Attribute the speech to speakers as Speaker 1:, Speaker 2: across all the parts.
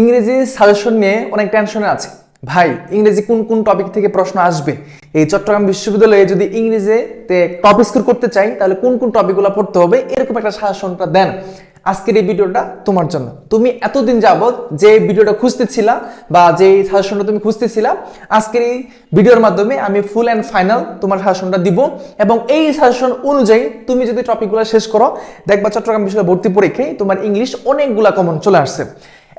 Speaker 1: ইংরেজি সাজেশন নিয়ে অনেক টেনশনে আছে। ভাই, ইংরেজি কোন কোন টপিক থেকে প্রশ্ন আসবে? এই চট্টগ্রাম বিশ্ববিদ্যালয়ে যদি ইংরেজিতে টপ স্কোর করতে চাই, তাহলে কোন কোন টপিকগুলো পড়তে হবে? এরকম একটা সাজেশনটা দেন। আজকের এই ভিডিওটা তোমার জন্য। তুমি এতদিন যাবত যে ভিডিওটা খুঁজতেছিলা বা যে সাজেশনটা তুমি খুঁজতেছিলা, আজকের এই ভিডিওর মাধ্যমে আমি ফুল অ্যান্ড ফাইনাল তোমার সাজেশনটা দিব এবং এই সাজেশন অনুযায়ী তুমি যদি টপিকগুলো শেষ করো, দেখবা চট্টগ্রাম বিশ্ববিদ্যালয় ভর্তি পরীক্ষায় তোমার ইংলিশ অনেকগুলা কমন চলে আসছে।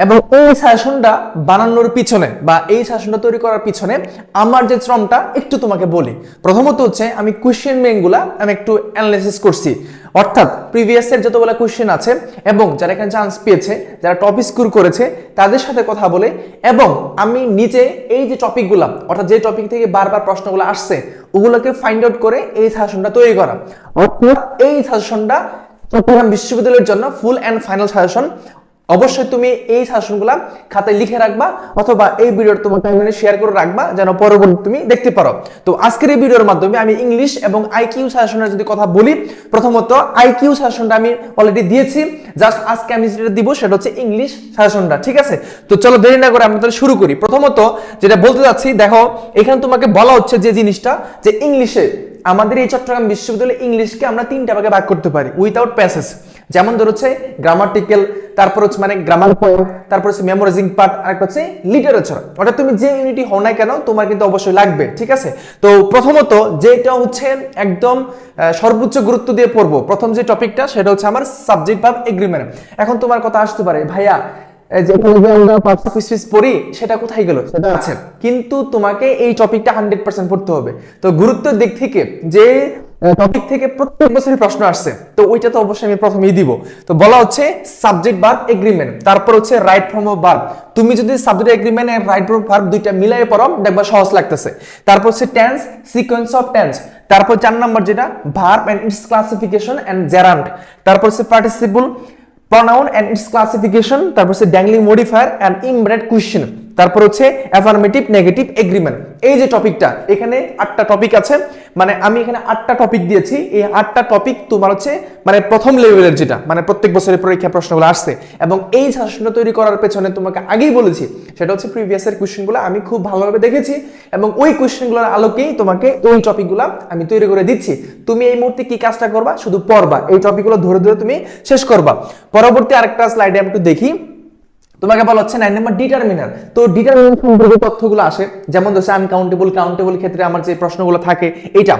Speaker 1: এবং এই শাসনটা বানানোর পিছনে বা এই শাসনটা তৈরি করার পিছনে আমার যে শ্রমটা, একটু তোমাকে বলি। প্রথমত হচ্ছে আমি কোশ্চেন ব্যাংকগুলা আমি একটু অ্যানালাইসিস করছি। অর্থাৎ প্রিভিয়াস এর যতগুলো কোশ্চেন আছে এবং যারা এখানে চান্স পেয়েছে, যারা টপ স্কোর করেছে, তাদের সাথে কথা বলে এবং আমি নিজে এই যে টপিকগুলা অর্থাৎ যে টপিক থেকে বারবার প্রশ্নগুলো আসছে, ওগুলোকে ফাইন্ড আউট করে এই শাসনটা তৈরি করা। অর্থাৎ এই শাসনটা চট্টগ্রাম বিশ্ববিদ্যালয়ের জন্য ফুল অ্যান্ড ফাইনাল সাজেশন অবশ্যই তুমি এই শাসনগুলা খাতায় লিখে রাখবা অথবা এই ভিডিওর তোমার টাইমলাইনে শেয়ার করে রাখবা, যেন পরবর্তী তুমি দেখতে পারো। তো আজকের এই ভিডিওর মাধ্যমে আমি ইংলিশ এবং আইকিউ শাসনের যদি কথা বলি, প্রথমত আইকিউ শাসনটা আমি অলরেডি দিয়েছি। জাস্ট আজকে আমি যেটা দিব সেটা হচ্ছে ইংলিশ শাসনটা, ঠিক আছে? তো চলো দেরি না করে আমরা তাহলে শুরু করি। প্রথমত যেটা বলতে যাচ্ছি, দেখো, এখানে তোমাকে বলা হচ্ছে যে জিনিসটা, যে ইংলিশে আমাদের এই চট্টগ্রাম বিশ্ববিদ্যালয়ে ইংলিশকে আমরা তিনটা ভাগে ভাগ করতে পারি উইথাউট প্যাসেজ যেমন ধর হচ্ছে গ্রামাটিক্যাল তারপর হচ্ছে মানে গ্রামার পয়েন্ট তারপর হচ্ছে মেমোরাইজিং পার্ট আর একটা হচ্ছে লিটারেচার ওটা তুমি যে ইউনিটি হও না কেন, তোমার কিন্তু অবশ্যই লাগবে, ঠিক আছে? তো প্রথমত যেটা হচ্ছে একদম সর্বোচ্চ গুরুত্ব দিয়ে পড়ব, প্রথম যে টপিকটা সেটা হচ্ছে আমার সাবজেক্ট ভাব এগ্রিমেন্ট এখন তোমার কথা আসতে পারে, ভাইয়া পড়ি, সেটা কোথায় গেল? সেটা আছে। কিন্তু তোমাকে এই টপিকটা হান্ড্রেড পার্সেন্ট পড়তে হবে। তো গুরুত্বের দিক থেকে যে টপিক থেকে প্রত্যেক বছরই প্রশ্ন আসছে। তো ওইটা তো অবশ্যই আমি প্রথমেই দিব। তো বলা হচ্ছে সাবজেক্ট ভার্ব এগ্রিমেন্ট তারপর হচ্ছে রাইট ফর্ম অফ ভার্ব তুমি যদি subject agreement and right form verb দুইটা মিলাই পড়ো, দেখবা সহজ লাগতেছে। তারপর হচ্ছে টেন্স সিকোয়েন্স অফ টেন্স তারপর চার নম্বর যেটা verb and its classification and gerund তারপর হচ্ছে participle pronoun and its classification তারপর হচ্ছে dangling modifier and inbred question তারপর হচ্ছে অ্যাফার্মেটিভ নেগেটিভ এগ্রিমেন্ট এই যে টপিকটা এখানে আটটা টপিক আছে। মানে আমি এখানে আটটা টপিক দিয়েছি। এই আটটা টপিক তোমার হচ্ছে মানে প্রথম লেভেলের যেটা মানে প্রত্যেক বছরের পরীক্ষা প্রশ্নগুলো আসছে। এবং এই শাসনটা তৈরি করার পেছনে তোমাকে আগেই বলেছি, সেটা হচ্ছে প্রিভিয়াসের কোশ্চেনগুলো আমি খুব ভালোভাবে দেখেছি। এবং ওই কোশ্চেনগুলোর আলোকেই তোমাকে ওই টপিকগুলো আমি তৈরি করে দিচ্ছি। তুমি এই মুহূর্তে কি কাজটা করবা? শুধু পড়বা। এই টপিকগুলো ধরে ধরে তুমি শেষ করবা। পরবর্তী আরেকটা স্লাইডে আমি একটু দেখি। তোমাকে বলা হচ্ছে নাইন নাম্বার ডিটারমিনার তো ডিটারমিনার সম্পর্কে তথ্যগুলো আসে, যেমন ধরছে আনকাউন্টেবল কাউন্টেবল ক্ষেত্রে আমার যে প্রশ্নগুলো থাকে, এটা।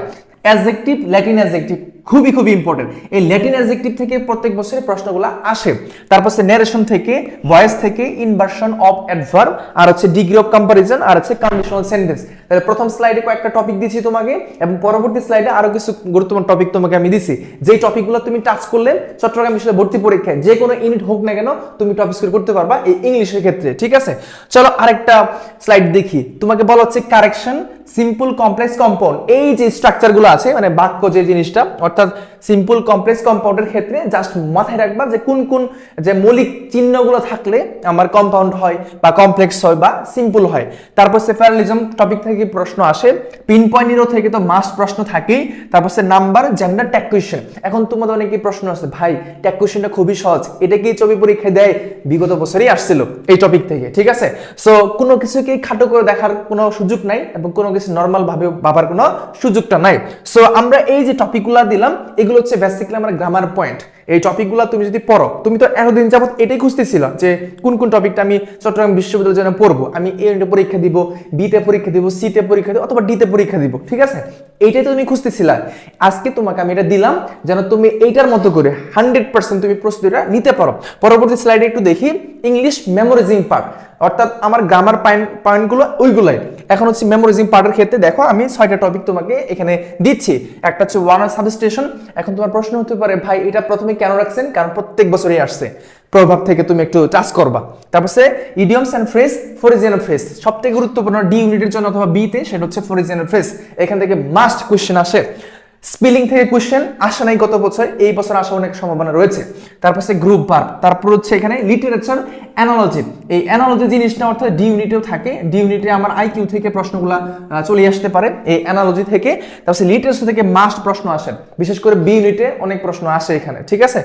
Speaker 1: অ্যাজেকটিভ ল্যাটিন অ্যাজেকটিভ খুবই খুবই ইম্পর্টেন্ট এই ল্যাটিন অ্যাজেকটিভ থেকে প্রত্যেক বছরের প্রশ্নগুলো আসে। তারপর সে ন্যারেশন থেকে ভয়েস থেকে ইনভার্সন অফ অ্যাডভার্ব আর হচ্ছে ডিগ্রি অফ কম্পারিজন আর হচ্ছে কন্ডিশনাল সেন্টেন্স তাহলে প্রথম স্লাইডে কয়েকটা টপিক দিয়েছি তোমাকে এবং পরবর্তী স্লাইডে আরও কিছু গুরুত্বপূর্ণ টপিক তোমাকে আমি দিছি। যেই টপিকগুলো তুমি টাচ করলে চট্টগ্রাম বিশ্ববিদ্যালয় ভর্তি পরীক্ষায় যে কোনো ইউনিট হোক না কেন তুমি টপ স্কোর করতে পারবা এই ইংলিশের ক্ষেত্রে, ঠিক আছে? চলো আরেকটা স্লাইড দেখি। তোমাকে বলা হচ্ছে কারেকশন সিম্পল কমপ্লেক্স কম্পাউন্ড এই যে স্ট্রাকচারগুলো আছে মানে বাক্য যে জিনিসটা, অর্থাৎ সিম্পল কমপ্লেক্স কম্পাউন্ডের ক্ষেত্রে জাস্ট মাথায় রাখবা যে কোন কোন যে মৌলিক চিহ্নগুলো থাকলে আমার কম্পাউন্ড হয় বা কমপ্লেক্স হয় বা সিম্পল হয়। তারপর সে প্যারালিজম টপিক থেকে প্রশ্ন আসে পিন পয়েন্ট নিরো থেকে তো মাস্ট প্রশ্ন থাকেই, তারপর সে নাম্বার জেন্ডার ট্যাগ কোয়েশ্চেন এখন তোমাদের অনেকে প্রশ্ন আছে, ভাই ট্যাগ কোয়েশ্চেনটা খুবই সহজ, এটা কি ছবি পরীক্ষায় দেয়? বিগত বছরই আসছিল এই টপিক থেকে, ঠিক আছে? সো কোনো কিছুকে খাটো করে দেখার কোনো সুযোগ নাই এবং কোনো কিছু নর্মাল ভাবে ভাবার কোনো সুযোগটা নাই। সো আমরা এই যে টপিকগুলো দিলাম, এগুলো হচ্ছে বেসিক্যালি আমার গ্রামার পয়েন্ট এই টপিকগুলো তুমি যদি পড়ো, তুমি তো এতদিন যাবত এটাই খুঁজতেছিল যে কোন কোন টপিকটা আমি চট্টগ্রাম বিশ্ববিদ্যালয়ের যেন পড়ব। আমি এ পরীক্ষা দিব বিতে পরীক্ষা দিব সিতে পরীক্ষা দিব অথবা ডিতে পরীক্ষা দিব, ঠিক আছে? এইটাই তো তুমি খুঁজতেছিল। আজকে তোমাকে আমি এটা দিলাম যেন তুমি এইটার মতো করে হান্ড্রেড পার্সেন্ট তুমি প্রস্তুতিটা নিতে পারো। পরবর্তী স্লাইডে একটু দেখি। ইংলিশ মেমোরাইজিং পার্ট অর্থাৎ আমার গ্রামার পয়েন্ট পয়েন্টগুলো ওইগুলাই। এখন হচ্ছে মেমোরাইজিং পার্টের ক্ষেত্রে দেখো, আমি ছয়টা টপিক তোমাকে এখানে দিচ্ছি। একটা হচ্ছে ওয়ান আর সাবস্টেশন এখন তোমার প্রশ্ন হতে পারে, ভাই, এটা প্রথমে কেন রাখছেন? কারণ প্রত্যেক বছরই আসছে। প্রভাব থেকে তুমি একটু চাষ করবা। তারপর ইডিয়মস অ্যান্ড ফ্রেস ফরিজিয়ানাল ফ্রেস সব থেকে গুরুত্বপূর্ণ ডি ইউনিটের জন্য অথবা বিতে সেটা হচ্ছে ফরিজিয়ানাল ফ্রেস এখান থেকে মাস্ট কোয়েশ্চেন আসে। স্পেলিং থেকে কোশ্চেন আসে নাই গত বছর, এই বছর আসার অনেক সম্ভাবনা রয়েছে। তারপর হচ্ছে গ্রুপ ভার্ব তারপর হচ্ছে এখানে লিটারেচার অ্যানালজি এই অ্যানালজি জিনিসটা অর্থাৎ ডি ইউনিটেও থাকে ডি ইউনিটে আমার আইকিউ থেকে প্রশ্নগুলো চলে আসতে পারে। এই অ্যানালজি থেকে, তারপর লিটারেচার থেকে মাস্ট প্রশ্ন আসে। বিশেষ করে বি ইউনিটে অনেক প্রশ্ন আসে এখানে, ঠিক আছে?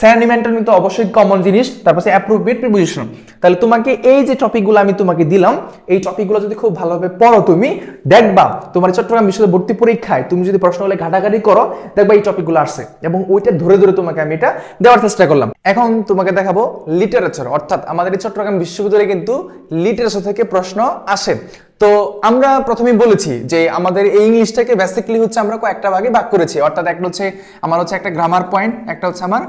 Speaker 1: স্যানিমেন্টাল কিন্তু অবশ্যই কমন জিনিস, তারপর অ্যাপ্রোপ্রিয়েট প্রিপোজিশন তাহলে তোমাকে এই যে টপিকগুলো আমি তোমাকে দিলাম, এই টপিকগুলো যদি খুব ভালোভাবে পড়ো তুমি, দেখবা তোমার চট্টগ্রাম বিশ্ববিদ্যালয় ভর্তি পরীক্ষায় তুমি যদি প্রশ্নগুলো ঘাটাঘাটি করো, দেখবা এই টপিকগুলো আসছে। এবং ওইটা ধরে ধরে তোমাকে আমি এটা দেওয়ার চেষ্টা করলাম। এখন তোমাকে দেখাবো লিটারেচার অর্থাৎ আমাদের এই চট্টগ্রাম বিশ্ববিদ্যালয়ে কিন্তু লিটারেচার থেকে প্রশ্ন আসে। তো আমরা প্রথমেই বলেছি যে আমাদের এই ইংলিশটাকে বেসিক্যালি হচ্ছে আমরা কয়েকটা ভাগে ভাগ করেছি। অর্থাৎ একটা হচ্ছে, আমার হচ্ছে একটা গ্রামার পয়েন্ট একটা হচ্ছে আমার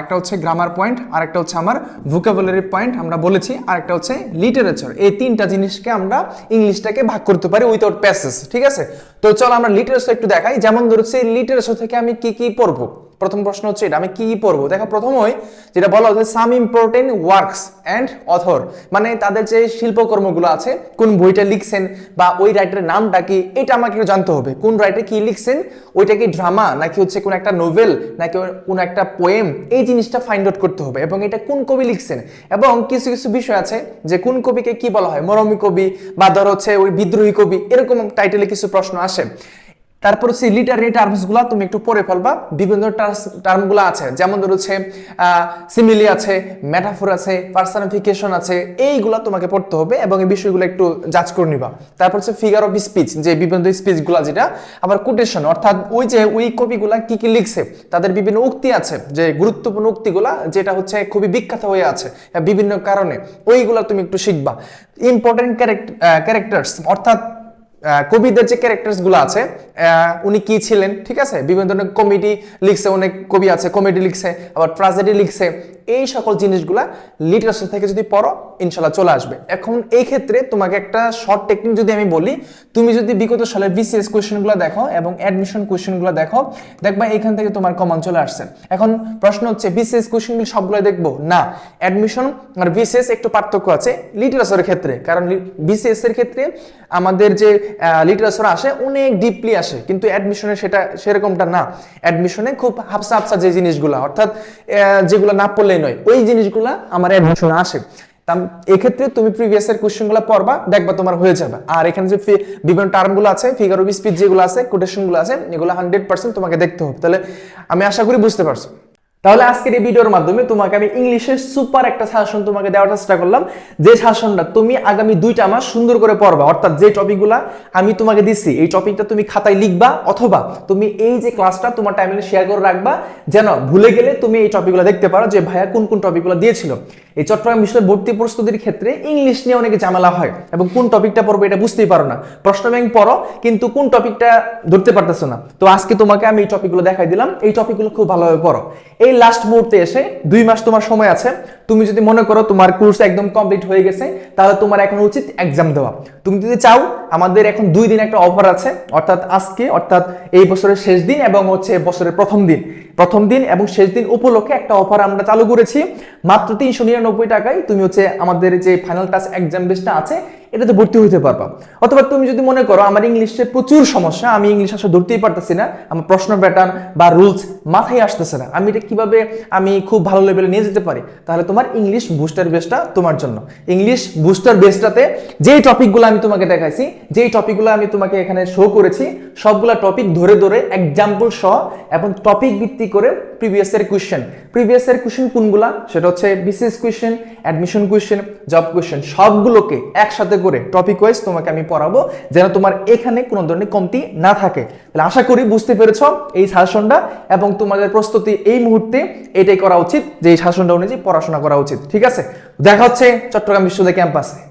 Speaker 1: একটা হচ্ছে গ্রামার পয়েন্ট আর একটা হচ্ছে আমার ভোকাবুলারি পয়েন্ট আমরা বলেছি, আর একটা হচ্ছে লিটারেচার এই তিনটা জিনিসকে আমরা ইংলিশটাকে ভাগ করতে পারি উইথাউট প্যাসেজ ঠিক আছে? তো চলো আমরা লিটারেচার একটু দেখাই। যেমন ধরছে লিটারেচার থেকে আমি কি কি পড়ব? প্রথম প্রশ্ন হচ্ছে এটা, আমি কি পড়ব? দেখো প্রথমই যেটা বলা হচ্ছে some important works and author মানে তাদের যে শিল্পকর্মগুলো আছে, কোন বইটা লিখছেন বা ওই রাইটারের নামটা কি, এটা আমাকে একটু জানতে হবে। কোন রাইটার কি লিখছেন? ওইটা কি ড্রামা নাকি হচ্ছে কোন একটা নোভেল নাকি কোন একটা পোয়েম এই জিনিসটা ফাইন্ড আউট করতে হবে এবং এটা কোন কবি লিখছেন? এবং কিছু কিছু বিষয় আছে যে কোন কবিকে কি বলা হয়? মরমী কবি বা ধর হচ্ছে ওই বিদ্রোহী কবি, এরকম টাইটেলে কিছু প্রশ্ন আসে। তারপর হচ্ছে লিটারি টার্মসগুলো তুমি একটু পড়ে ফেলবা। বিভিন্ন টার্মগুলো আছে। যেমন ধর হচ্ছে সিমিলি আছে মেটাফোর আছে পার্সনিফিকেশন আছে, এইগুলা তোমাকে পড়তে হবে এবং এই বিষয়গুলো একটু যাচ করে নিবা। তারপর হচ্ছে ফিগার অফ স্পিচ যে বিভিন্ন স্পিচগুলো যেটা, আবার কোটেশন অর্থাৎ ওই যে ওই কপিগুলা কি কি লিখছে, তাদের বিভিন্ন উক্তি আছে, যে গুরুত্বপূর্ণ উক্তিগুলা, যেটা হচ্ছে খুবই বিখ্যাত হয়ে আছে, বিভিন্ন কারণে। ওইগুলা তুমি একটু শিখবা। ইম্পর্টেন্ট ক্যারেক্টার্স অর্থাৎ কবিদের যে ক্যারেক্টার্সগুলো আছে উনি কি ছিলেন? ঠিক আছে? বিভিন্ন ধরনের কমেডি লিখছে, অনেক কবি আছে কমেডি লিখছে, আবার ট্রাজেডি লিখছে। এই সকল জিনিসগুলা লিটারেচার থেকে যদি পড়ো ইনশাল্লাহ চলে আসবে। এখন এই ক্ষেত্রে তোমাকে একটা শর্ট টেকনিক যদি আমি বলি, তুমি যদি বিগত সালের বিসিএস কোয়েশ্চেনগুলো দেখো এবং অ্যাডমিশন কোয়েশ্চেনগুলো দেখো, দেখবা এখান থেকে তোমার কমন চলে আসছে। এখন প্রশ্ন হচ্ছে বিসিএস কোয়েশ্চেনগুলো সবগুলো দেখব? না। অ্যাডমিশন আর বিসিএস একটু পার্থক্য আছে লিটারেচারের ক্ষেত্রে। কারণ বিসিএস এর ক্ষেত্রে আমাদের যে লিটারেচার আসে অনেক ডিপলি আসে, কিন্তু অ্যাডমিশনে সেটা সেরকমটা না। অ্যাডমিশনে খুব হাফসা হাফসা যে জিনিসগুলো, অর্থাৎ যেগুলো না পড়লেই নয়। ওই জিনিসগুলো আমার অ্যাডমিশনে আসে। এক্ষেত্রে তুমি প্রিভিয়াস এর কোশ্চেনগুলো পড়বা, দেখবা তোমার হয়ে যাবে। আর এখানে যে বিভিন্ন টার্মগুলো আছে ফিগার অফ স্পিচ যেগুলো আছে কোটেশনগুলো আছে, এগুলো হান্ড্রেড পার্সেন্ট তোমাকে দেখতে হবে। তাহলে আমি আশা করি বুঝতে পারছ। তাহলে আজকের এই ভিডিওর মাধ্যমে তোমাকে আমি ইংলিশের সুপার একটা সাজেশন তোমাকে দেওয়ার চেষ্টা করলাম। যে সাজেশনটা তুমি আগামী দুইটা মাস সুন্দর করে পড়বা, অর্থাৎ যে টপিকগুলা আমি তোমাকে দিচ্ছি এই টপিকটা তুমি খাতায় লিখবা অথবা তুমি এই যে ক্লাসটা তোমার টাইমে শেয়ার করে রাখবা, যেন ভুলে গেলে তুমি এই টপিকগুলো দেখতে পারো যে ভাইয়া কোন কোন টপিকগুলো দিয়েছিল। এই চট্টগ্রাম বিশ্ববিদ্যালয় ভর্তি প্রস্তুতির ক্ষেত্রে ইংলিশ নিয়ে অনেক ঝামেলা হয় এবং কোন টপিকটা পড়ব এটা বুঝতেই পারো না। প্রশ্ন ব্যাংক পড়ো, কিন্তু কোন টপিকটা ধরতে পারতেছো না। তো আজকে তোমাকে আমি এই টপিকগুলো দেখাই দিলাম, এই টপিকগুলো খুব ভালোভাবে পড়ো। এই লাস্ট মুহূর্তে এসে দুই মাস তোমার সময় আছে, তুমি যদি মনে করো তোমার কোর্স একদম কমপ্লিট হয়ে গেছে, তাহলে তোমার এখন উচিত এক্সাম দেওয়া। তুমি যদি চাও, আমাদের এখন দুই দিন একটা অফার আছে, অর্থাৎ আজকে, অর্থাৎ এই বছরের শেষ দিন এবং হচ্ছে বছরের প্রথম দিন। প্রথম দিন এবং শেষ দিন উপলক্ষে একটা অফার আমরা চালু করেছি, মাত্র তিনশো নিরানব্বই টাকায়। তুমি হচ্ছে আমাদের যে ফাইনাল টাচ এক্সাম বেসটা আছে এটাতে ভর্তি হতে পারবা। অথবা তুমি যদি মনে করো, আমার ইংলিশে প্রচুর সমস্যা, আমি ইংলিশ আসলে ধরতেই পারতেছি না, আমার প্রশ্ন প্যাটার্ন বা রুলস মাথায় আসতেছে না, আমি এটা কীভাবে আমি খুব ভালো লেভেলে নিয়ে যেতে পারি? তাহলে তোমার ইংলিশ বুস্টার বেসটা তোমার জন্য। ইংলিশ বুস্টার বেসটাতে যেই টপিকগুলো আমি তোমাকে দেখাইছি, যেই টপিকগুলো আমি তোমাকে এখানে শো করেছি, সবগুলা টপিক ধরে ধরে এক্সাম্পল সহ এবং টপিক ভিত্তি করে প্রিভিয়াস এর কোয়েশ্চেন প্রিভিয়াস এর কোয়েশ্চেন কোনগুলা? সেটা হচ্ছে BCS question admission question job question সবগুলোকে একসাথে করে টপিক ওয়াইজ তোমাকে আমি পড়াবো যেন তোমার এখানে কোনো ধরনের কমতি না থাকে। তাহলে আশা করি বুঝতে পেরেছ এই শাসনটা এবং তোমাদের প্রস্তুতি এই মুহূর্তে এটাই করা উচিত, যে এই শাসনটা অনুযায়ী পড়াশোনা করা উচিত। ঠিক আছে? দেখা হচ্ছে চট্টগ্রাম বিশ্ববিদ্যালয় ক্যাম্পাসে।